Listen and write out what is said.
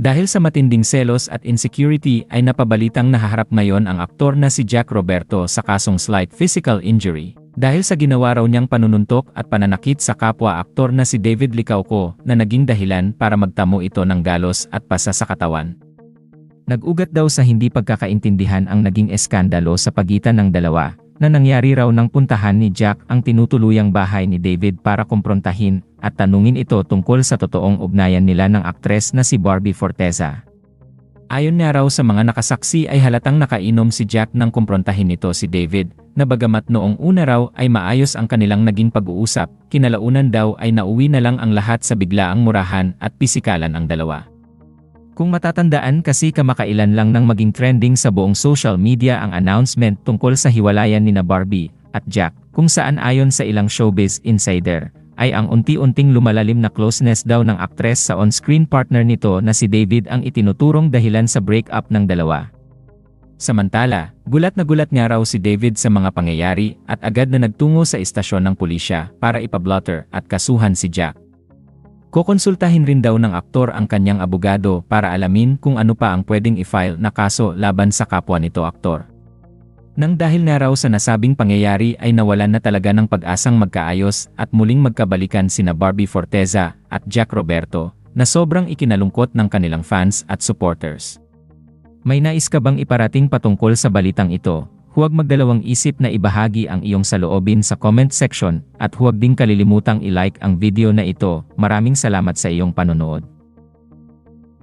Dahil sa matinding selos at insecurity ay napabalitang nahaharap ngayon ang aktor na si Jack Roberto sa kasong slight physical injury. Dahil sa ginawa raw niyang panununtok at pananakit sa kapwa aktor na si David Licauco na naging dahilan para magtamo ito ng galos at pasa sa katawan. Nag-ugat daw sa hindi pagkakaintindihan ang naging eskandalo sa pagitan ng dalawa, na nangyari raw ng puntahan ni Jack ang tinutuluyang bahay ni David para kumprontahin at tanungin ito tungkol sa totoong ugnayan nila ng aktres na si Barbie Forteza. Ayon nga raw sa mga nakasaksi ay halatang nakainom si Jack nang kumprontahin nito si David, na bagamat noong una raw ay maayos ang kanilang naging pag-uusap, kinalaunan daw ay nauwi na lang ang lahat sa biglaang murahan at pisikalan ang dalawa. Kung matatandaan kasi kamakailan lang nang maging trending sa buong social media ang announcement tungkol sa hiwalayan ni na Barbie at Jack, kung saan ayon sa ilang showbiz insider, ay ang unti-unting lumalalim na closeness daw ng aktres sa on-screen partner nito na si David ang itinuturong dahilan sa breakup ng dalawa. Samantala, gulat na gulat nga raw si David sa mga pangyayari at agad na nagtungo sa istasyon ng pulisya para ipablotter at kasuhan si Jack. Kukonsultahin rin daw ng aktor ang kanyang abogado para alamin kung ano pa ang pwedeng i-file na kaso laban sa kapwa nito aktor. Nang dahil na raw sa nasabing pangyayari ay nawalan na talaga ng pag-asang magkaayos at muling magkabalikan sina Barbie Forteza at Jack Roberto na sobrang ikinalungkot ng kanilang fans at supporters. May nais ka bang iparating patungkol sa balitang ito? Huwag magdalawang isip na ibahagi ang iyong saloobin sa comment section at huwag ding kalilimutang i-like ang video na ito. Maraming salamat sa iyong panonood.